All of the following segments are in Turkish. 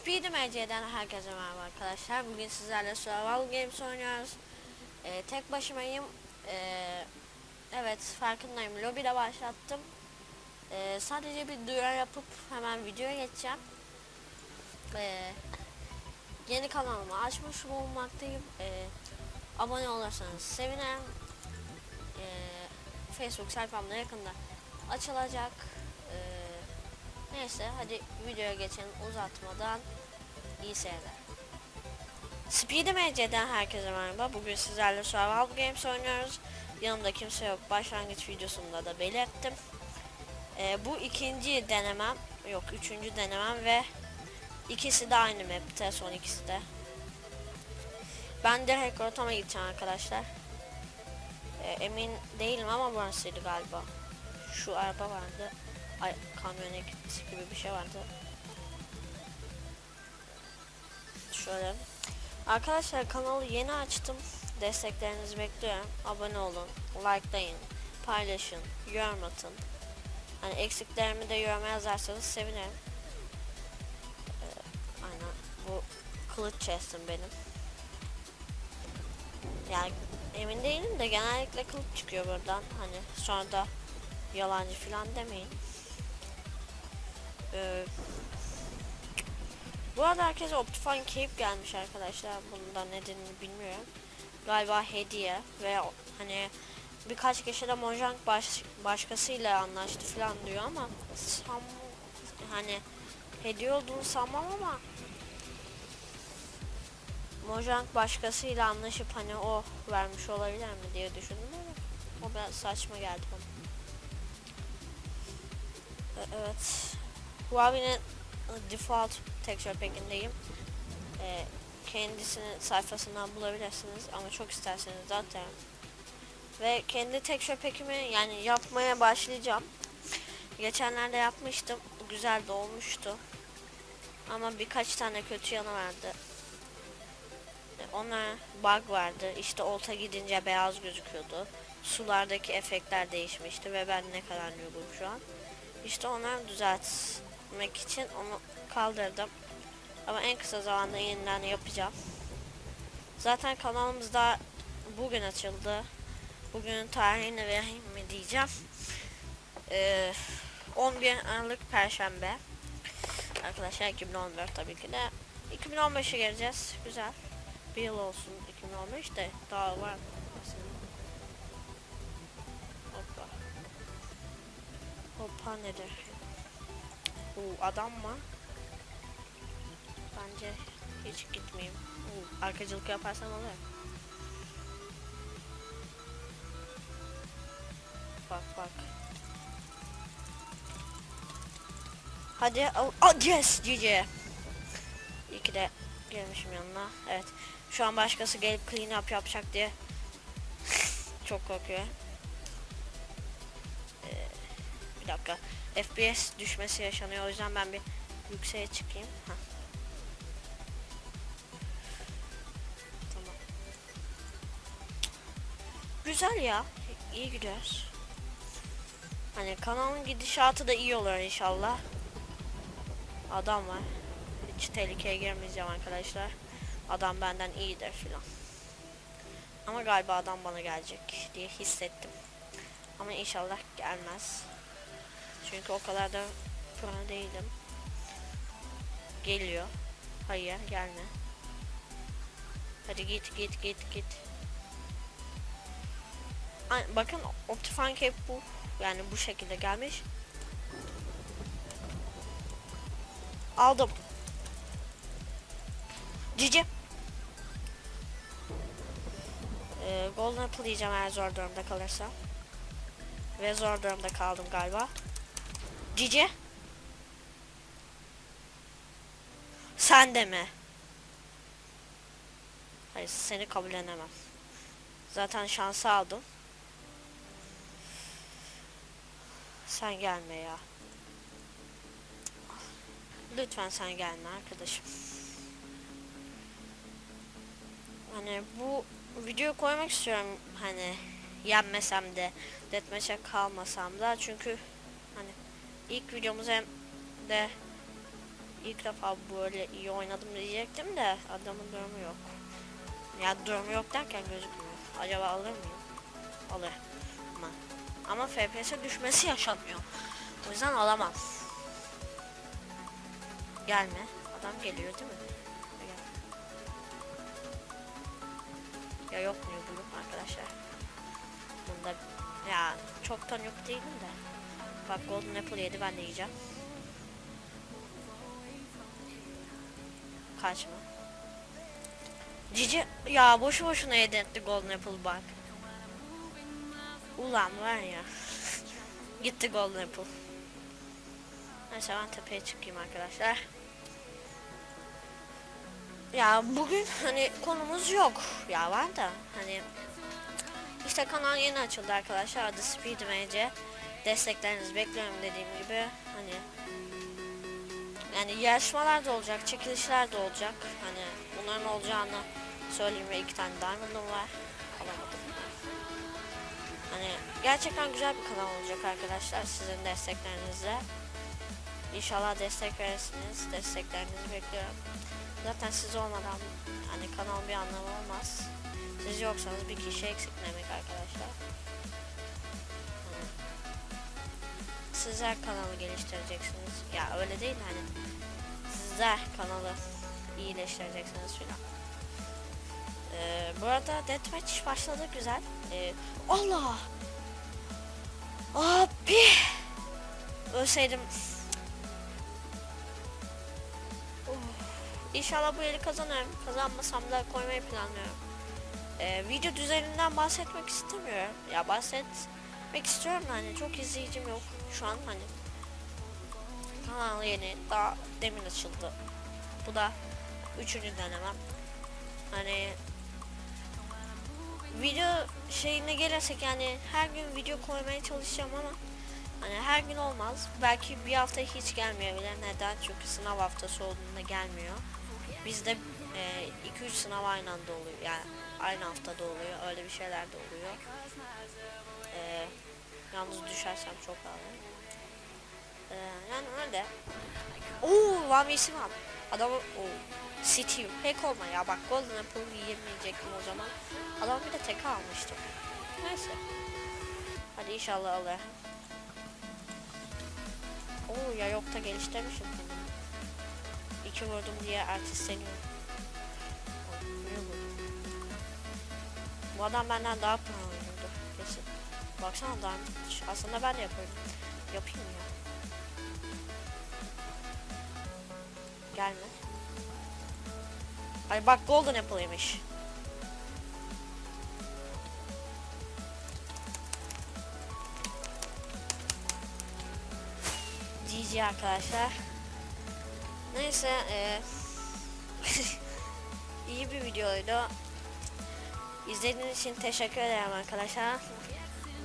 Speedy MC'den herkese merhaba arkadaşlar. Bugün sizlerle Survival Games oynuyoruz. Ee, tek başımayım. Ee, evet farkındayım. Lobby'de başlattım. Ee, sadece bir duyuru yapıp hemen videoya geçeceğim. Ee, yeni kanalımı açmış bulunmaktayım. Ee, abone olursanız sevinirim. Ee, Facebook sayfamda yakında açılacak. Neyse hadi videoya geçelim uzatmadan iyi seyirler. Speedy MC'den herkese merhaba. Bugün sizlerle Survival Games oynuyoruz. Yanımda kimse yok. Başlangıç videosunda da belirttim. Ee, bu ikinci denemem. Yok üçüncü denemem ve ikisi de aynı map'te son ikisi de. Ben direkt ortama gideceğim arkadaşlar. Ee, emin değilim ama burasıydı galiba. Şu araba vardı. Ay kamyonet gibi bir şey vardı. Şöyle. Arkadaşlar kanalı yeni açtım. Desteklerinizi bekliyorum. Abone olun, likelayın, paylaşın, yorum atın. Hani eksiklerimi de yoruma yazarsanız sevinirim. Ee, aynen bu kılıç chest'im benim. Yani emin değilim de genellikle kılıç çıkıyor buradan. Hani sonra da yalancı falan demeyin. Ee, bu arada herkese Optifine Cape gelmiş arkadaşlar. Bunun da nedenini bilmiyorum. Galiba hediye ve o- hani birkaç kişi de Mojang baş, başkasıyla anlaştı falan diyor ama sam hani hediye olduğunu sanmam ama Mojang başkasıyla anlaşıp hani o vermiş olabilir mi diye düşündüm ama o biraz saçma geldi bana. E- Evet. Huawei'nin e, default texture pack'indeyim. Ee, kendisini sayfasından bulabilirsiniz ama çok isterseniz zaten. Ve kendi texture pack'imi yani yapmaya başlayacağım. Geçenlerde yapmıştım. Güzel de olmuştu. Ama birkaç tane kötü yanı vardı. E, Ona bug vardı. İşte olta gidince beyaz gözüküyordu. Sulardaki efektler değişmişti ve ben ne kadar noobum şu an. İşte onu düzeltmek için onu kaldırdım. Ama en kısa zamanda yeniden yapacağım. Zaten kanalımızda bugün açıldı. Bugünün tarihini vereyim mi diyeceğim. Ee, 11 Aralık Perşembe. Arkadaşlar 2014 tabii ki de. 2015'e geleceğiz. Güzel. Bir yıl olsun 2015 de daha var. Hoppa. Hoppa nedir? Bu adam mı? Bence hiç gitmeyeyim. Oo, arkacılık yaparsam olur. Bak bak. Hadi. Oh yes GG. İyi ki de gelmişim yanına. Evet. Şu an başkası gelip clean up yapacak diye çok korkuyor. Ee, bir dakika. FPS düşmesi yaşanıyor. O yüzden ben bir yükseğe çıkayım. Heh. Tamam. Güzel ya. İyi gidiyoruz. Hani kanalın gidişatı da iyi olur inşallah. Adam var. Hiç tehlikeye girmeyeceğim arkadaşlar. Adam benden iyidir filan. Ama galiba adam bana gelecek diye hissettim. Ama inşallah gelmez. Çünkü o kadar da pro değilim. Geliyor. Hayır gelme. Hadi git git git git. Bakın Optifine Cape bu. Yani bu şekilde gelmiş. Aldım. Cici. Ee, Golden Apple yiyeceğim eğer zor durumda kalırsam. Ve zor durumda kaldım galiba. Cici. Sen de mi? Hayır seni kabul edemem. Zaten şansı aldım. Sen gelme ya. Lütfen sen gelme arkadaşım. Hani bu videoyu koymak istiyorum hani yenmesem de deathmatch'e kalmasam da çünkü ilk videomuz hem de ilk defa böyle iyi oynadım diyecektim de adamın durumu yok. Ya durumu yok derken gözükmüyor. Acaba alır mıyım? Alır. Ama, ama FPS düşmesi yaşanmıyor. O yüzden alamam. Gelme. Adam geliyor değil mi? Ya yok mu yok arkadaşlar? Bunda ya çoktan yok değilim de. Bak Golden Apple yedi ben de yiyeceğim. Kaçma. Cici ya boşu boşuna yedi etti Golden Apple bak. Ulan var ya. Gitti Golden Apple. Neyse ben tepeye çıkayım arkadaşlar. Ya bugün hani konumuz yok. Ya var da hani işte kanal yeni açıldı arkadaşlar. Adı Speed MC. Desteklerinizi bekliyorum dediğim gibi. Hani yani yarışmalar da olacak, çekilişler de olacak. Hani bunların olacağını söyleyeyim ve iki tane diamond'ım var. Alamadım. Hani gerçekten güzel bir kanal olacak arkadaşlar sizin desteklerinizle. İnşallah destek verirsiniz. Desteklerinizi bekliyorum. Zaten siz olmadan hani kanal bir anlamı olmaz. Siz yoksanız bir kişi eksik demek arkadaşlar. Sizler kanalı geliştireceksiniz. Ya öyle değil de hani sizler kanalı iyileştireceksiniz filan. Ee, bu arada deathmatch başladı güzel. Ee, Allah! Abi! Ölseydim. Uf. İnşallah bu eli kazanırım. Kazanmasam da koymayı planlıyorum. Ee, video düzeninden bahsetmek istemiyorum. Ya bahsetmek istiyorum hani çok izleyicim yok şu an hani. Kanal yeni daha demin açıldı. Bu da üçüncü denemem. Hani video şeyine gelirsek yani her gün video koymaya çalışacağım ama hani her gün olmaz. Belki bir hafta hiç gelmeyebilir. Neden? Çünkü sınav haftası olduğunda gelmiyor. Bizde 2-3 sınav aynı anda oluyor. Yani aynı haftada oluyor. Öyle bir şeyler de oluyor. Yalnız düşersem çok ağlarım. E, yani öyle. Oo, Vamisi var. Adamı o City pek olma ya bak Golden Apple yiyemeyecektim o zaman. Adam bir de tek almıştım. Neyse. Hadi inşallah alır. Oo ya yok da geliştirmişim kendimi. İki vurdum diye vurdum? Bu adam benden daha pro. Baksana daha aslında ben de yaparım. Yapayım ya. Gelme. Ay bak Golden Apple yemiş. GG arkadaşlar. Neyse eee iyi bir videoydu. İzlediğiniz için teşekkür ederim arkadaşlar.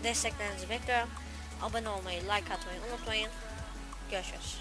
Desteklerinizi bekliyorum. Abone olmayı, like atmayı unutmayın. Görüşürüz.